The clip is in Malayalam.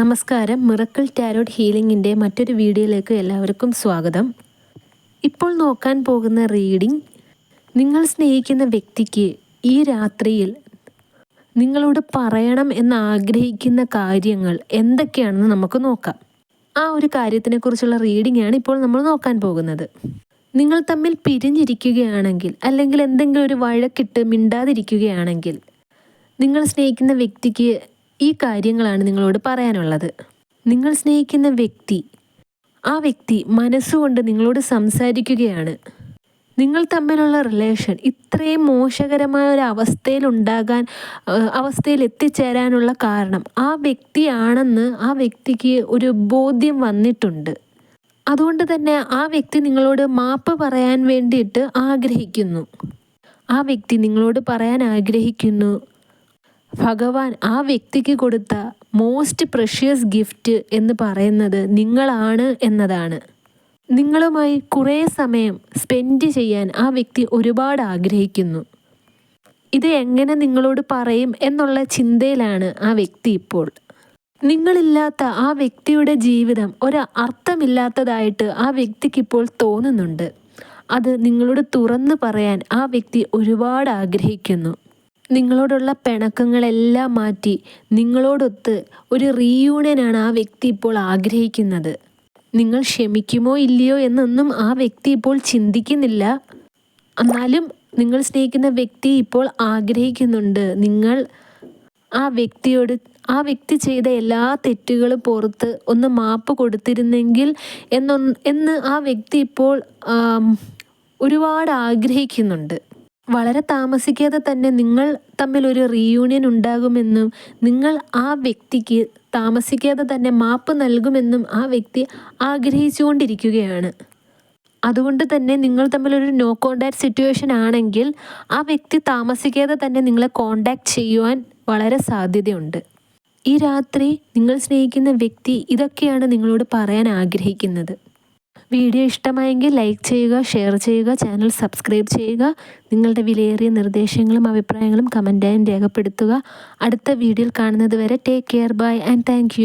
നമസ്കാരം. മിറക്കിൾ ടാരോട്ട് ഹീലിംഗിന്റെ മറ്റൊരു വീഡിയോയിലേക്ക് എല്ലാവർക്കും സ്വാഗതം. ഇപ്പോൾ നോക്കാൻ പോകുന്ന റീഡിംഗ് നിങ്ങൾ സ്നേഹിക്കുന്ന വ്യക്തിക്ക് ഈ രാത്രിയിൽ നിങ്ങളോട് പറയണം എന്ന് ആഗ്രഹിക്കുന്ന കാര്യങ്ങൾ എന്തൊക്കെയാണെന്ന് നമുക്ക് നോക്കാം. ആ ഒരു കാര്യത്തിനെക്കുറിച്ചുള്ള റീഡിംഗ് ആണ് ഇപ്പോൾ നമ്മൾ നോക്കാൻ പോകുന്നത്. നിങ്ങൾ തമ്മിൽ പിരിഞ്ഞിരിക്കുകയാണെങ്കിൽ അല്ലെങ്കിൽ എന്തെങ്കിലും ഒരു വഴക്കിട്ട് മിണ്ടാതിരിക്കുകയാണെങ്കിൽ നിങ്ങൾ സ്നേഹിക്കുന്ന വ്യക്തിക്ക് ഈ കാര്യങ്ങളാണ് നിങ്ങളോട് പറയാനുള്ളത്. നിങ്ങൾ സ്നേഹിക്കുന്ന വ്യക്തി ആ വ്യക്തി മനസ്സുകൊണ്ട് നിങ്ങളോട് സംസാരിക്കുകയാണ്. നിങ്ങൾ തമ്മിലുള്ള റിലേഷൻ ഇത്രയും മോശകരമായ ഒരു അവസ്ഥയിൽ ഉണ്ടാകാൻ അവസ്ഥയിൽ എത്തിച്ചേരാനുള്ള കാരണം ആ വ്യക്തിയാണെന്ന് ആ വ്യക്തിക്ക് ഒരു ബോധ്യം വന്നിട്ടുണ്ട്. അതുകൊണ്ട് തന്നെ ആ വ്യക്തി നിങ്ങളോട് മാപ്പ് പറയാൻ വേണ്ടിയിട്ട് ആഗ്രഹിക്കുന്നു. ആ വ്യക്തി നിങ്ങളോട് പറയാൻ ആഗ്രഹിക്കുന്നു. ഭഗവാൻ ആ വ്യക്തിക്ക് കൊടുത്ത മോസ്റ്റ് പ്രഷ്യസ് ഗിഫ്റ്റ് എന്ന് പറയുന്നത് നിങ്ങളാണ് എന്നതാണ്. നിങ്ങളുമായി കുറേ സമയം സ്പെൻഡ് ചെയ്യാൻ ആ വ്യക്തി ഒരുപാട് ആഗ്രഹിക്കുന്നു. ഇത് എങ്ങനെ നിങ്ങളോട് പറയും എന്നുള്ള ചിന്തയിലാണ് ആ വ്യക്തി ഇപ്പോൾ. നിങ്ങളില്ലാത്ത ആ വ്യക്തിയുടെ ജീവിതം ഒരു അർത്ഥമില്ലാത്തതായിട്ട് ആ വ്യക്തിക്കിപ്പോൾ തോന്നുന്നുണ്ട്. അത് നിങ്ങളോട് തുറന്നു പറയാൻ ആ വ്യക്തി ഒരുപാട് ആഗ്രഹിക്കുന്നു. നിങ്ങളോടുള്ള പിണക്കങ്ങളെല്ലാം മാറ്റി നിങ്ങളോടൊത്ത് ഒരു റീയൂണിയനാണ് ആ വ്യക്തി ഇപ്പോൾ ആഗ്രഹിക്കുന്നത്. നിങ്ങൾ ക്ഷമിക്കുമോ ഇല്ലയോ എന്നൊന്നും ആ വ്യക്തി ഇപ്പോൾ ചിന്തിക്കുന്നില്ല. എന്നാലും നിങ്ങൾ സ്നേഹിക്കുന്ന വ്യക്തി ഇപ്പോൾ ആഗ്രഹിക്കുന്നുണ്ട്. നിങ്ങൾ ആ വ്യക്തിയോട് ആ വ്യക്തി ചെയ്ത എല്ലാ തെറ്റുകളും പുറത്ത് ഒന്ന് മാപ്പ് കൊടുത്തിരുന്നെങ്കിൽ എന്നൊന്ന് എന്ന് ആ വ്യക്തി ഇപ്പോൾ ഒരുപാട് ആഗ്രഹിക്കുന്നുണ്ട്. വളരെ താമസിക്കാതെ തന്നെ നിങ്ങൾ തമ്മിൽ ഒരു റീയൂണിയൻ ഉണ്ടാകുമെന്നും നിങ്ങൾ ആ വ്യക്തിക്ക് താമസിക്കാതെ തന്നെ മാപ്പ് നൽകുമെന്നും ആ വ്യക്തി ആഗ്രഹിച്ചുകൊണ്ടിരിക്കുകയാണ്. അതുകൊണ്ട് തന്നെ നിങ്ങൾ തമ്മിലൊരു നോ കോണ്ടാക്ട് സിറ്റുവേഷൻ ആണെങ്കിൽ ആ വ്യക്തി താമസിക്കാതെ തന്നെ നിങ്ങളെ കോണ്ടാക്ട് ചെയ്യുവാൻ വളരെ സാധ്യതയുണ്ട്. ഈ രാത്രി നിങ്ങൾ സ്നേഹിക്കുന്ന വ്യക്തി ഇതൊക്കെയാണ് നിങ്ങളോട് പറയാൻ ആഗ്രഹിക്കുന്നത്. വീഡിയോ ഇഷ്ടമായെങ്കിൽ ലൈക്ക് ചെയ്യുക ഷെയർ ചെയ്യുക ചാനൽ സബ്സ്ക്രൈബ് ചെയ്യുക. നിങ്ങളുടെ വിലയേറിയ നിർദ്ദേശങ്ങളും അഭിപ്രായങ്ങളും കമന്റായും രേഖപ്പെടുത്തുക. അടുത്ത വീഡിയോയിൽ കാണുന്നത് വരെ take care bye and thank